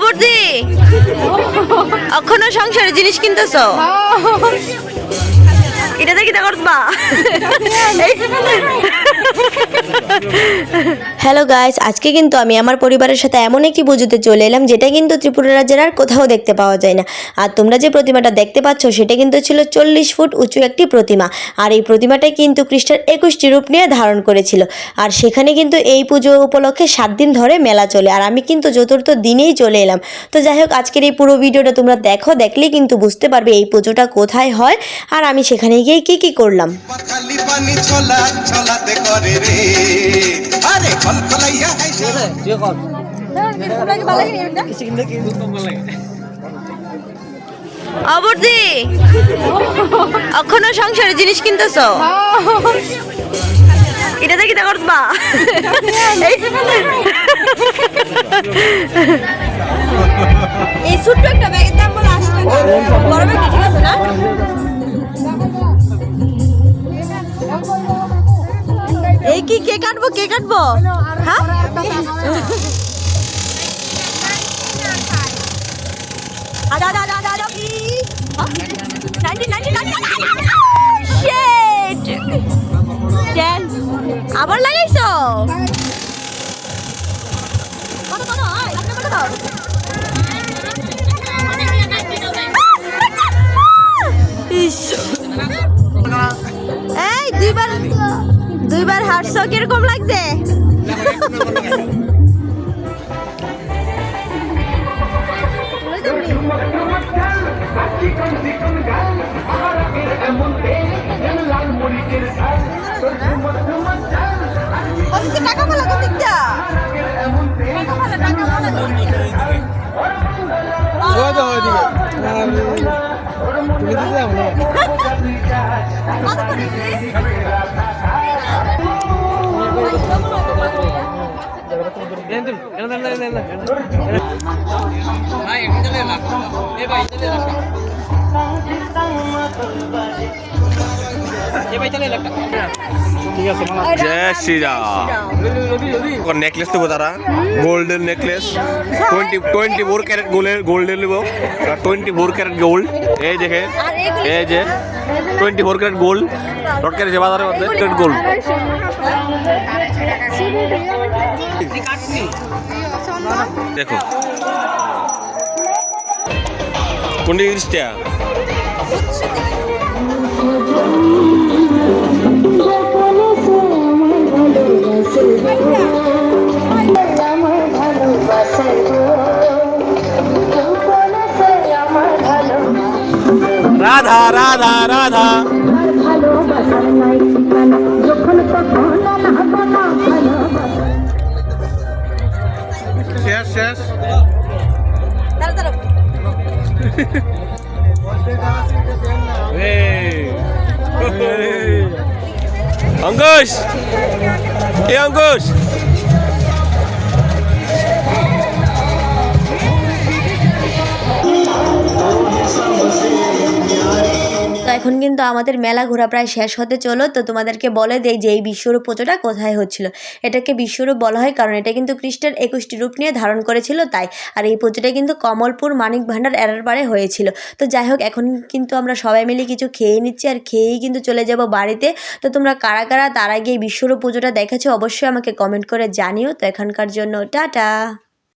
অবর্তি এখনও সংসারে জিনিস কিনতেছ? এটা দেখি তা করবা হ্যালো গাইস আজকে কিন্তু আমি আমার পরিবারের সাথে এমন একটি পুজোতে চলে এলাম, যেটা কিন্তু ত্রিপুরা রাজ্যের আর কোথাও দেখতে পাওয়া যায় না। আর তোমরা যে প্রতিমাটা দেখতে পাচ্ছ, সেটা কিন্তু ছিল চল্লিশ ফুট উঁচু একটি প্রতিমা। আর এই প্রতিমাটাই কিন্তু খ্রিস্টের একুশটি রূপ নিয়ে ধারণ করেছিল। আর সেখানে কিন্তু এই পুজো উপলক্ষে সাত দিন ধরে মেলা চলে। আর আমি কিন্তু চতুর্থ দিনেই চলে এলাম। তো যাই হোক, আজকের এই পুরো ভিডিওটা তোমরা দেখো, দেখলেই কিন্তু বুঝতে পারবে এই পুজোটা কোথায় হয়। আর আমি সেখানে গিয়ে কী কী করলাম। পানি ছোলা ছোলাতে করে রে। আরে কলকলাইয়া হাইছে অবর্তি এখনও সংসারে জিনিস কিনতেছ? এটা দেখি তা করবা কি কে কাটবো কে কাটবো? হ্যাঁ? আদা আদা আদা আদা আদা নাইনটি নাইনটি দুইবার হাঁটছো কীরকম লাগছে? টাকা কোন দিকটা টাকা বলা টাকা দিকটা কত করে জয় শ্রীরাম নেকলেস নেব তারা golden necklace twenty twenty four carat গোল্ডের গোল্ডেন নেব টোয়েন্টি ফোর ক্যারেট গোল্ড এই দেখে এই যে twenty four carat gold dot carat বাজারের মধ্যে ক্যারেট গোল্ড দেখো। কোনটি তিরিশটা রাধা রাধা রাধা শেষ শেষ। অঙ্কুশ! এ অঙ্কুশ! কিন্তু আমাদের মেলা ঘোরা প্রায় শেষ হতে চলো তো তোমাদেরকে বলে দেই যে এই বিশ্বরূপ পুজোটা কোথায় হচ্ছিল। এটাকে বিশ্বরূপ বলা হয় কারণ এটা কিন্তু খ্রিস্টের একুশটি রূপ নিয়ে ধারণ করেছিল তাই। আর এই পুজোটা কিন্তু কমলপুর মানিক ভাণ্ডার এরার পাড়ে হয়েছিল। তো যাই হোক, এখন কিন্তু আমরা সবাই মিলে কিছু খেয়ে নিচ্ছি আর খেয়েই কিন্তু চলে যাব বাড়িতে। তো তোমরা কারা কারা তার আগে এই বিশ্বরূপ পুজোটা দেখেছ অবশ্যই আমাকে কমেন্ট করে জানিও। তো এখানকার জন্য টাটা।